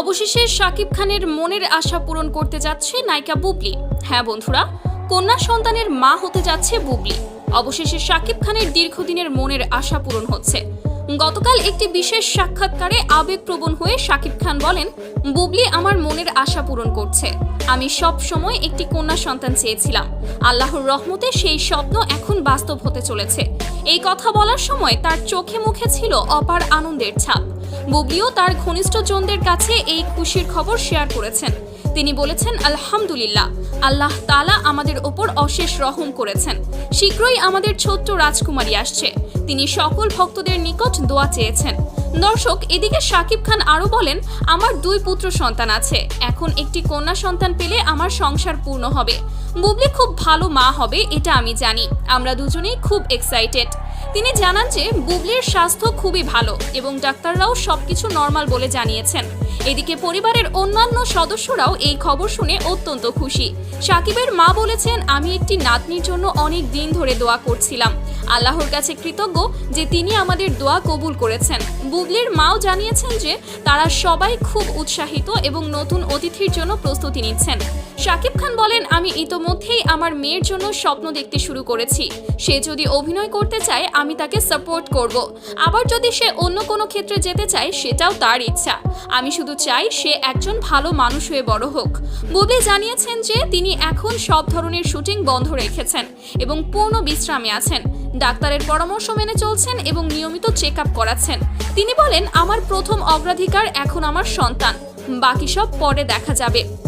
অবশেষে শাকিব খানের মনের আশা পূরণ করতে যাচ্ছে নায়িকা বুবলি। হ্যাঁ বন্ধুরা, কন্যা সন্তানের মা হতে যাচ্ছে বুবলি। অবশেষে শাকিব খানের দীর্ঘদিনের মনের আশা পূরণ হচ্ছে। গতকাল একটি বিশেষ সাক্ষাৎকারে আবেগপ্রবণ হয়ে শাকিব খান বলেন, বুবলি আমার মনের আশা পূরণ করছে। আমি সব সময় একটি কন্যা সন্তান চেয়েছিলাম। আল্লাহর রহমতে সেই স্বপ্ন এখন বাস্তব হতে চলেছে। এই কথা বলার সময় তার চোখে মুখে ছিল অপার আনন্দের ছাপ। বুবলিও তার ঘনিষ্ঠজনদের কাছে এই খুশির খবর শেয়ার করেছেন। তিনি বলেছেন, আলহামদুলিল্লাহ, আল্লাহ তালা আমাদের ওপর অশেষ রহম করেছেন। শীঘ্রই আমাদের ছোট্ট রাজকুমারী আসছে। তিনি সকল ভক্তদের নিকট দোয়া চেয়েছেন। দর্শক, এদিকে শাকিব খান আরও বলেন, আমার দুই পুত্র সন্তান আছে। এখন একটি কন্যা সন্তান পেলে আমার সংসার পূর্ণ হবে। বুবলি খুব ভালো মা হবে, এটা আমি জানি। আমরা দুজনেই খুব এক্সাইটেড তিনি জানান যে, বুবলির স্বাস্থ্য খুবই ভালো এবং ডাক্তাররাও সবকিছু নর্মাল বলে জানিয়েছেন। এদিকে পরিবারের অন্যান্য সদস্যরাও এই খবর শুনে অত্যন্ত খুশি। সাকিবের মা বলেছেন, আমি একটি নাতনির জন্য অনেক দিন ধরে দোয়া করছিলাম। আল্লাহর কাছে কৃতজ্ঞ যে তিনি আমাদের দোয়া কবুল করেছেন। বুবলির মাও জানিয়েছেন যে, তারা সবাই খুব উৎসাহিত এবং নতুন অতিথির জন্য প্রস্তুতি নিচ্ছেন। শাকিব খান বলেন, আমি ইতোমধ্যেই আমার মেয়ের জন্য স্বপ্ন দেখতে শুরু করেছি। সে যদি অভিনয় করতে চায়, আমি তাকে সাপোর্ট করব। আবার যদি সে অন্য কোনো ক্ষেত্রে যেতে চায়, সেটাও তার ইচ্ছা। আমি শুধু চাই, সে একজন ভালো মানুষ হয়ে বড় হোক। বুবলি জানিয়েছেন যে তিনি এখন সব ধরনের শুটিং বন্ধ রেখেছেন এবং পূর্ণ বিশ্রামে আছেন। ডাক্তারের পরামর্শ মেনে চলছেন এবং নিয়মিত চেক আপ করাচ্ছেন। তিনি বলেন, আমার প্রথম অগ্রাধিকার এখন আমার সন্তান। বাকি সব পরে দেখা যাবে।